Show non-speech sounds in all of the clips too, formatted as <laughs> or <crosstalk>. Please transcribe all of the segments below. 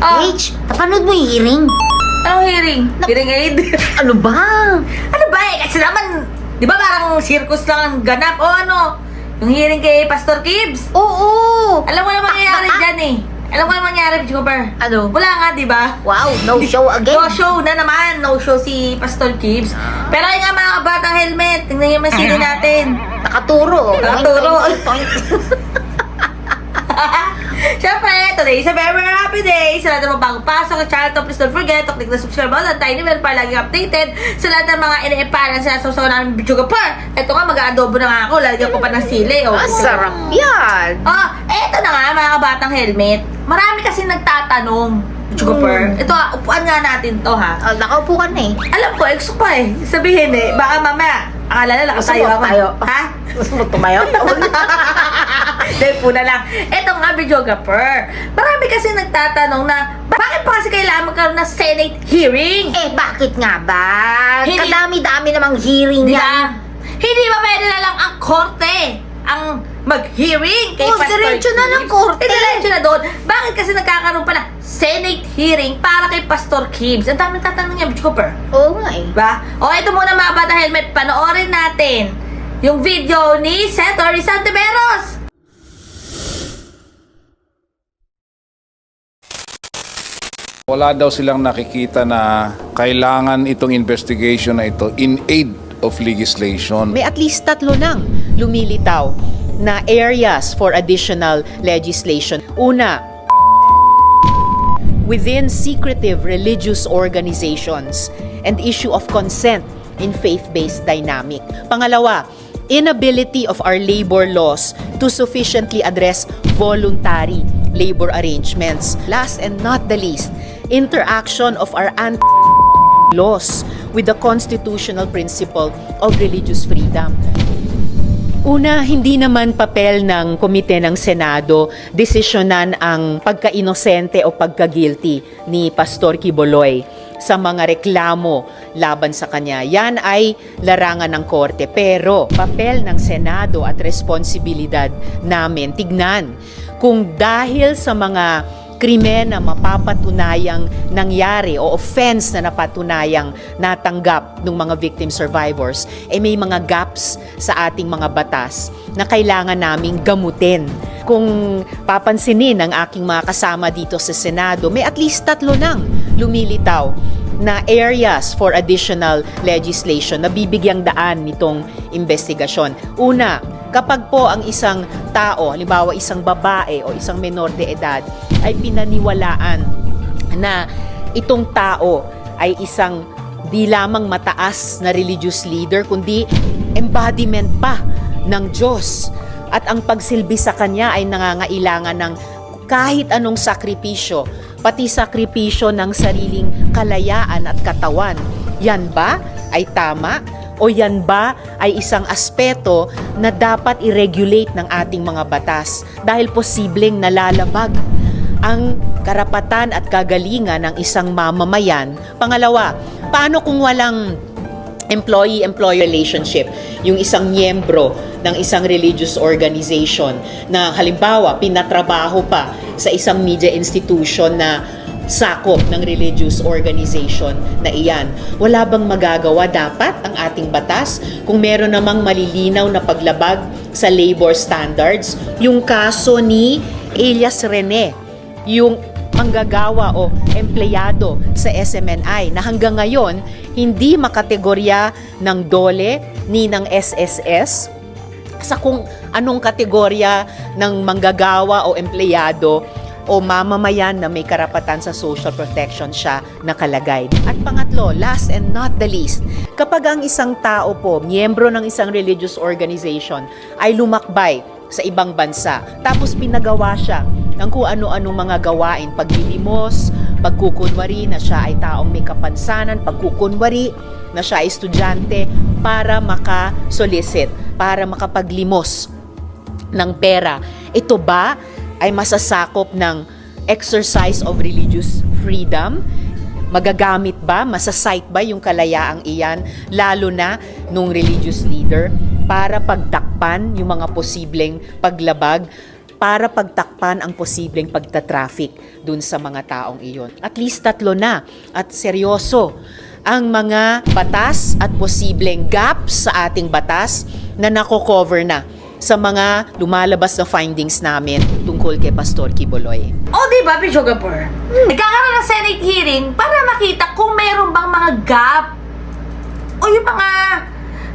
Ah. H, napanood mo yung hearing? Anong hearing? Hearing aid? <laughs> Ano ba? ano ba eh? Kasi naman, di ba parang circus lang ang ganap? O ano? Yung hearing kay Pastor Gibbs? Oo! Alam mo na mangyayari Ah, ah, ah. dyan eh. Alam mo na mangyayari, Cooper. Ano? Wala nga, di ba? Wow, no show again. No show na naman. No show si Pastor Gibbs. Pero ayun nga mga kabatang helmet. Tingnan niyo yung masili natin. Nakaturo. Nakaturo. Toink, toink, toink. Siyempre, <laughs> today is a very, very happy day. Sa lahat ng mga bagong pasok sa channel to, please don't forget to click the subscribe button at tiny bell para lagi updated sa lahat ng mga ine-eparan sa sasaw namin Bichuga Pa. Ito nga, mag-aadobo na nga ako. Lalagyan ko pa ng sili. Oh, Masarap yan. Oh, eto na nga mga kabatang helmet. Marami kasi nagtatanong. Bichuga Pa. Mm. Ito ha, upuan nga natin to ha. Oh, nakaupo ka na eh. Alam ko, eh, gusto pa eh. Sabihin eh, baka mamaya, akala na mo ako. tayo? Ha? Gusto mo tumayo? <laughs> Po na lang. Eto nga, videographer. Marami kasi nagtatanong na, bakit pa kasi kailangan magkaroon ng Senate hearing? eh, bakit nga ba? Hindi- Kadami-dami namang hearing Di yan. ba? Hindi ba pwede na lang ang korte ang mag-hearing kay Oh, Pastor diretso na lang Gibbs? korte. Eh, diretso na doon. Bakit kasi nagkakaroon pa na Senate hearing para kay Pastor Gibbs? Ang daming tatanong niya, Cooper. Oo nga eh. Diba? O ito muna mga bata helmet, panoorin natin yung video ni Senator Rizal Wala daw silang nakikita na kailangan itong investigation na ito in aid of legislation. May at least tatlo nang lumilitaw na areas for additional legislation. Una, within secretive religious organizations and issue of consent in faith-based dynamic. Pangalawa, inability of our labor laws to sufficiently address voluntary labor arrangements. Last and not the least, interaction of our anti laws with the constitutional principle of religious freedom. Una, hindi naman papel ng komite ng Senado desisyonan ang pagka-inosente o pagka-guilty ni Pastor Kiboloy sa mga reklamo laban sa kanya. Yan ay larangan ng korte. Pero papel ng Senado at responsibilidad namin, tignan kung dahil sa mga krimen na mapapatunayang nangyari o offense na napatunayang natanggap ng mga victim survivors, eh may mga gaps sa ating mga batas na kailangan naming gamutin. Kung papansinin ng aking mga kasama dito sa Senado, may at least tatlo nang lumilitaw na areas for additional legislation na bibigyang daan nitong investigasyon. Una, kapag po ang isang tao, halimbawa isang babae o isang menor de edad, ay pinaniwalaan na itong tao ay isang di lamang mataas na religious leader, kundi embodiment pa ng Diyos. At ang pagsilbi sa kanya ay nangangailangan ng kahit anong sakripisyo, pati sakripisyo ng sariling kalayaan at katawan. Yan ba ay tama? O yan ba ay isang aspeto na dapat i-regulate ng ating mga batas dahil posibleng nalalabag ang karapatan at kagalingan ng isang mamamayan? Pangalawa, paano kung walang employee-employee relationship, yung isang miyembro ng isang religious organization na halimbawa pinatrabaho pa sa isang media institution na sakop ng religious organization na iyan. Wala bang magagawa dapat ang ating batas kung meron namang malilinaw na paglabag sa labor standards? Yung kaso ni Elias Rene, yung manggagawa o empleyado sa SMNI na hanggang ngayon hindi makategorya ng DOLE ni ng SSS sa kung anong kategorya ng manggagawa o empleyado o mamamayan na may karapatan sa social protection siya nakalagay. At pangatlo, last and not the least, kapag ang isang tao po, miyembro ng isang religious organization, ay lumakbay sa ibang bansa, tapos pinagawa siya ng kung ano-ano mga gawain, paglilimos, pagkukunwari na siya ay taong may kapansanan, pagkukunwari na siya ay estudyante para makasolicit, para makapaglimos ng pera. Ito ba ay masasakop ng exercise of religious freedom? Magagamit ba, masasight ba yung kalayaang iyan, lalo na nung religious leader, para pagtakpan yung mga posibleng paglabag para pagtakpan ang posibleng pagta-traffic dun sa mga taong iyon. At least tatlo na at seryoso ang mga batas at posibleng gaps sa ating batas na nako-cover na sa mga lumalabas na findings namin tungkol kay Pastor Kiboloy. O, di ba, Pichogapur? Nagkakaroon ng Senate hearing para makita kung mayroon bang mga gap o yung mga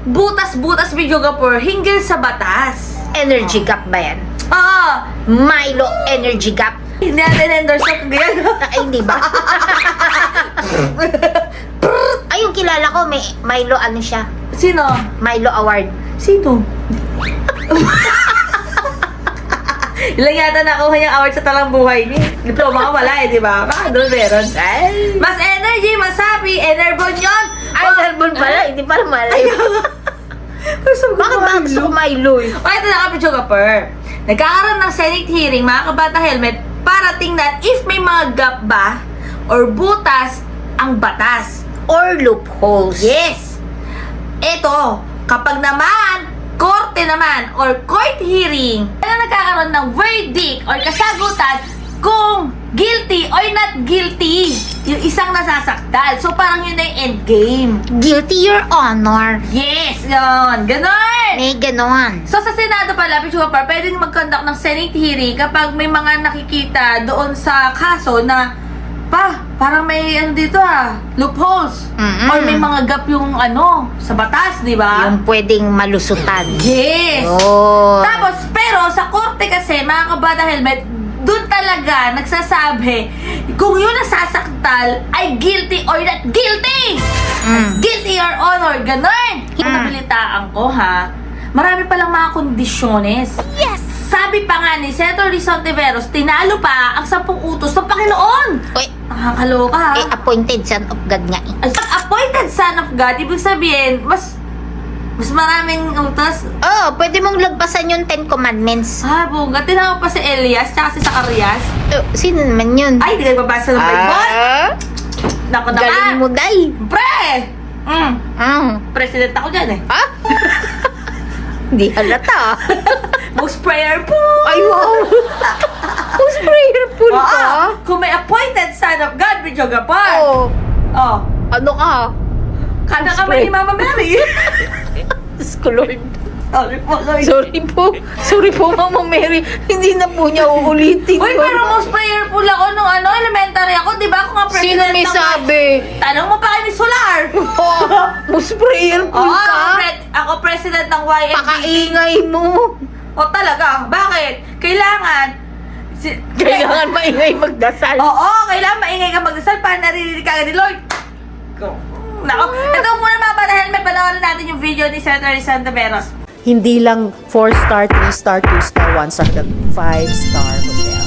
butas-butas, Pichogapur, hinggil sa batas. Energy gap ba yan? Oo. Milo energy gap? Hindi natin endorse yung <laughs> ganyan. Ay, hindi ba? <laughs> Ay, yung kilala ko, may Milo ano siya? Sino? Milo Award. Sino? Ilang yata nakuha niyang award sa talang buhay niya. Diploma ka wala eh, di ba? Baka doon meron. Ay, Mas energy, mas happy, enerbon yun! ay, Oh, herbal pala. Hindi pala malay. gusto ko Bakit ba gusto ko Milo? O, ito na ka, Pichogapur. Nagkakaroon ng Senate hearing, mga kabata helmet, para tingnan if may mga gap ba or butas ang batas. Or loopholes. Yes! Ito, kapag naman, korte naman, or court hearing, na nagkakaroon ng verdict or kasagutan kung guilty or not guilty yung isang nasasaktal. So, parang yun na yung endgame. Guilty your honor. Yes! Yun! Ganon! May ganon. So sa Senado pala, Pichuga Par, pwedeng mag-conduct ng Senate hearing kapag may mga nakikita doon sa kaso na pa, parang may ano dito ah, loopholes. Mm-mm. Or may mga gap yung ano, sa batas, di ba? Yung pwedeng malusutan. Yes! Oh. Tapos, pero sa korte kasi, mga kabata helmet, doon talaga nagsasabi kung yun nasasaktal ay guilty or not guilty! Mm. Guilty or honor, ganun! Mm. nabilitaan ko ha, marami palang mga kondisyones. Yes! Sabi pa nga ni Senator Rizal Tiveros, tinalo pa ang sampung utos ng Panginoon! Uy, Nakakaloka ha? eh, appointed son of God nga eh. As appointed son of God, ibig sabihin, mas mas maraming utos. Oh, pwede mong lagpasan yung Ten Commandments. Ah, bunga. Tinawag pa si Elias tsaka si Zacarias. Uh, sino naman yun? Ay, di ka babasa ng Bible? Ah, Naku galing naman. mo, day. Pre! Mm, Mm. president ako dyan eh. Ha? <laughs> Hindi halata. <laughs> Most prayerful! Ay, wow. <laughs> Who's prayerful Oo, ka? kung may appointed son of God, Bidyoga pa. Oh, Oh. ano ka? Kada Most kamay ni Mama Mary. <laughs> Diyos ko, Lord. Sorry po, Lord. Sorry po. Sorry po, Mama Mary. Hindi na po niya uulitin. Uy, yun. pero most prayerful ako nung ano, elementary ako. Di ba ako nga Sino president may ng- sabi? Tanong mo pa kay Miss Solar. <laughs> Oh, most prayerful Oo, ka? ako, pre- ako president ng YMCA. Pakaingay mo. O talaga, bakit? Kailangan, si, Kailangan <laughs> maingay magdasal. Oo, kailangan maingay ka magdasal para naririnig ka agad ni Lord. Go. Nako, ito muna mga panahal, may panoorin natin yung video ni Senator Santa Veros. Hindi lang 4-star, 3-star, 2-star, 1-star, 5-star hotel.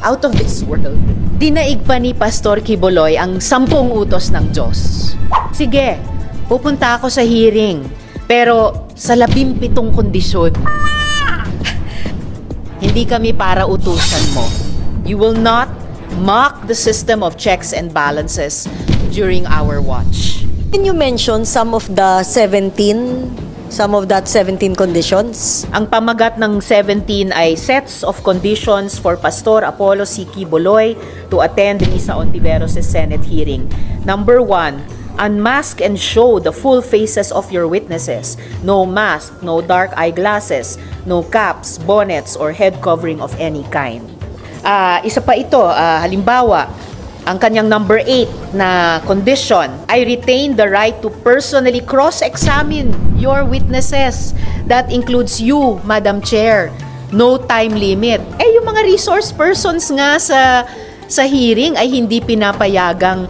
<laughs> Out of this world. Dinaig pa ni Pastor Kiboloy ang sampung utos ng Diyos. Sige, pupunta ako sa hearing. Pero sa labing pitong kondisyon. <laughs> Hindi kami para utusan mo. You will not mock the system of checks and balances during our watch. Can you mention some of the 17, some of that 17 conditions? Ang pamagat ng 17 ay sets of conditions for Pastor Apollo C. Boloy to attend Risa Ontiveros' Senate hearing. Number one, unmask and show the full faces of your witnesses. No mask, no dark eyeglasses, no caps, bonnets, or head covering of any kind. Ah, isa pa ito, ah, halimbawa, ang kanyang number 8 na condition, I retain the right to personally cross-examine your witnesses. That includes you, Madam Chair. No time limit. Eh, yung mga resource persons nga sa sa hearing ay hindi pinapayagang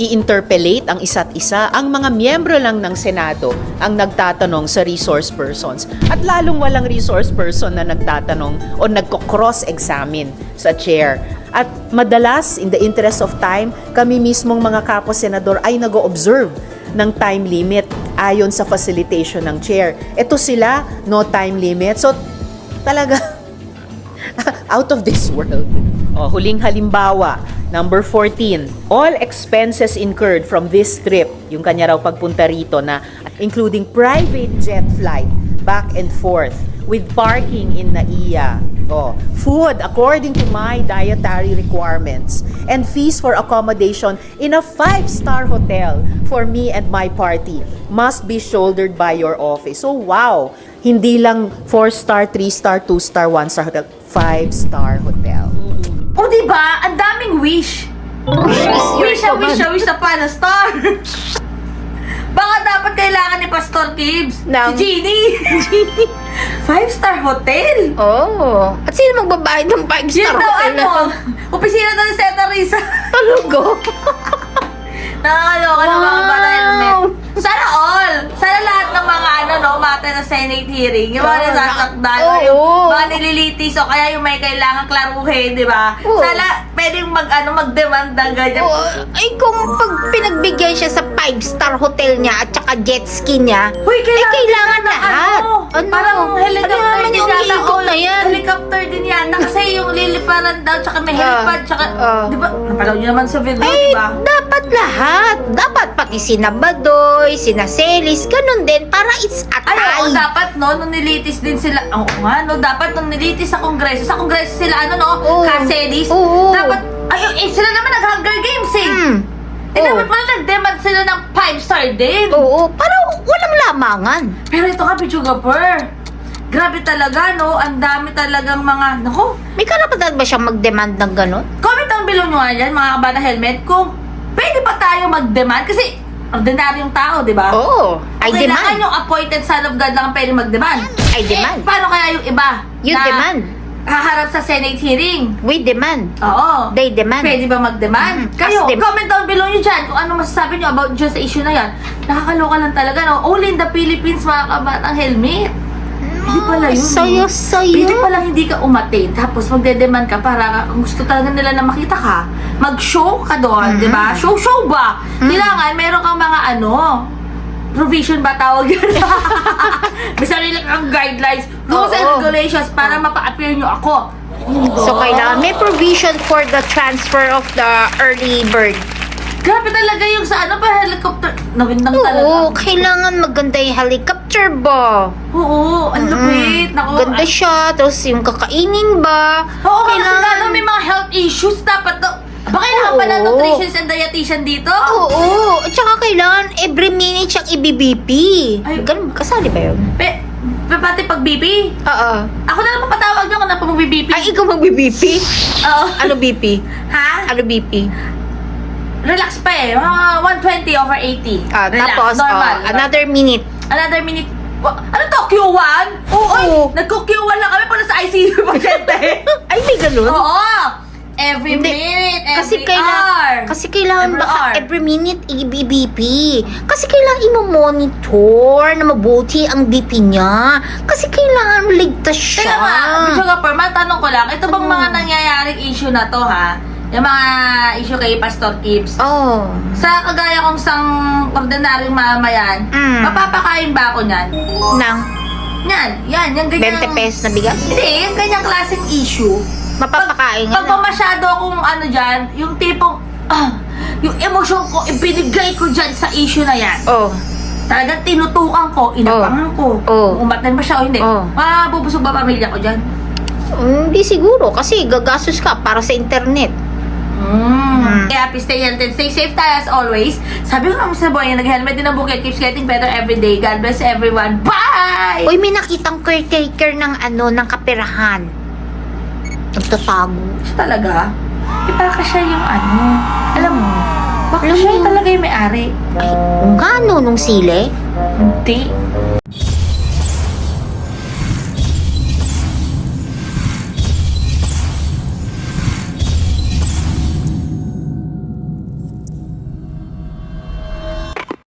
i-interpellate ang isa't isa. Ang mga miyembro lang ng Senado ang nagtatanong sa resource persons. At lalong walang resource person na nagtatanong o nagko-cross-examine sa chair. At madalas, in the interest of time, kami mismong mga kapo-senador ay nag-observe ng time limit ayon sa facilitation ng chair. Ito sila, no time limit. So, talaga, <laughs> out of this world. O, huling halimbawa, number 14, all expenses incurred from this trip, yung kanya raw pagpunta rito na including private jet flight, back and forth, with parking in NAIA. Oh, food according to my dietary requirements and fees for accommodation in a five-star hotel for me and my party must be shouldered by your office. So wow, hindi lang 4-star, 3-star, 2-star, 1-star hotel, 5-star hotel. O diba? Ang daming wish. Wish is your Wish na wish command. na wish na pa na star. <laughs> Baka dapat kailangan ni Pastor Gibbs. Ng- Si Jeannie. <laughs> Five-star hotel. Oh. At sino magbabayad ng 5 Yun star daw hotel ano. na? Opisina daw ni Seta Risa. Talaga? <laughs> Nakakaloka ng mga Wow. bata helmet. Sana all. Sana lahat ng mga ano, no, mata na Senate hearing. Yung mga Oo. nasasakdan, Oo. yung mga nililitis, o kaya yung may kailangan klaruhin, di ba? Oo. Sana pwedeng mag, ano, mag-demand ng ganyan. Oh, ay kung pag pinagbigyan siya sa 5-star hotel niya at saka jet ski niya, Uy, eh kailangan din ng lahat. Ano, parang helicopter ano din yata. umiikot o, na yan? Helicopter din yata. Kasi yung liliparan daw, tsaka may Ah, helipad, tsaka, ah. di ba? Napalaw niyo naman sa video, di ba? dapat lahat. Dapat pati sina Badoy, sina Celis, ganun din para it's a Ay, oo, tie. dapat, no, nung nilitis din sila, oo nga, no, dapat nung nilitis sa kongreso, sa kongreso sila, ano, no, Oo. Caceres, Oo. dapat, ay, eh, sila naman nag-Hunger Games, eh. Hmm. Eh, Oo. dapat pala nag-demand sila ng 5-star din. Oo, para walang lamangan. Pero ito nga, Pichugapur, grabe talaga, no, ang dami talagang mga, naku, May karapatan ba siyang mag-demand ng ganun? comment down below nyo nga mga kabata helmet, kung pwede ba tayo mag-demand, kasi, ordinaryong tao, di ba? Oo, I Kailangan demand. yung appointed son of God lang ang pwede mag-demand. I demand. Eh, paano kaya yung iba? You na demand. Haharap sa Senate hearing. We demand. Oo. They demand. Pwede ba mag-demand? Mhm. Kayo, them. comment down below nyo dyan kung ano masasabi nyo about dyan sa issue na yan. Nakakaloka lang talaga, no? Only in the Philippines, mga kabatang helmet. Hindi pala yun. Sayo, no? sayo. Pwede pala hindi ka umatin, tapos magde-demand ka para gusto talaga nila na makita ka, mag-show ka doon, di ba? Show, show ba? Kailangan, meron kang mga ano, provision ba tawag yun? <laughs> May sarili kang guidelines, rules and Oo. regulations para mapa-appear nyo ako. So, kailangan may provision for the transfer of the early bird. Grabe talaga yung sa ano pa, helicopter. Nawindang Oo, talaga. kailangan maganda yung helicopter ba? Oo, ang lupit. Naku, Ganda siya, tapos yung kakainin ba? Oo, kasi lalo may mga health issues dapat to. Ba kailangan pala Oo. nutritionist and dietitian dito? Oo, at saka kailangan every minute siyang i-BBP. Ay. Ganun, kasali ba yun? Pe, pe, pati pag BP. Oo. Ako na lang papatawag nyo kung na pag BP. Ay, ikaw mag-BBP? Oo. Ano BP? Ha? Ano BP? Relax pa eh. Mga 120 over 80. Ah, Relax, tapos, normal. oh, another minute. Another minute. Wa- Ano to? Q1? Oo. Uy, nagko-Q1 lang kami para sa ICU <laughs> pasyente. Ay, may ganun? Oo. Every Hindi. minute, every Kasi hour. kailangan, kasi kailangan Every baka hour. every minute i-BBP. Kasi kailangan imo-monitor na mabuti ang BP niya. Kasi kailangan ligtas siya. Kaya nga, Bishop Gapper, matanong ko lang, ito bang mga nangyayaring issue na to ha? Yung mga issue kay Pastor Gibbs. Oh. Sa kagaya kong sang ordinaryong mamayan, Mm. mapapakain ba ako niyan? Nang Yan, yan, yung ganyan. 20 pesos na bigas. Hindi, yung ganyang klaseng issue. Mapapakain Pag nga. pa masyado akong ano dyan, yung tipong, ah, yung emosyon ko, ibinigay ko dyan sa issue na yan. Oh. Talagang tinutukan ko, inapangan ko. Oh. Kung umatan ba siya o hindi. Oh. Mabubusog ba pamilya ko dyan? Hindi siguro kasi gagastos ka para sa internet. Mm. Kaya happy, stay healthy, and stay safe tayo as always. Sabi ko naman sa boy, nag-helmet din ang bukit, keeps getting better every day. God bless everyone. Bye! Uy, may nakitang caretaker ng ano, ng kaperahan. Nagtatago. Talaga? Eh, baka siya yung ano? Alam mo, baka Alam siya mo- talaga yung may-ari. Ay, kung gano nung sile? Hindi.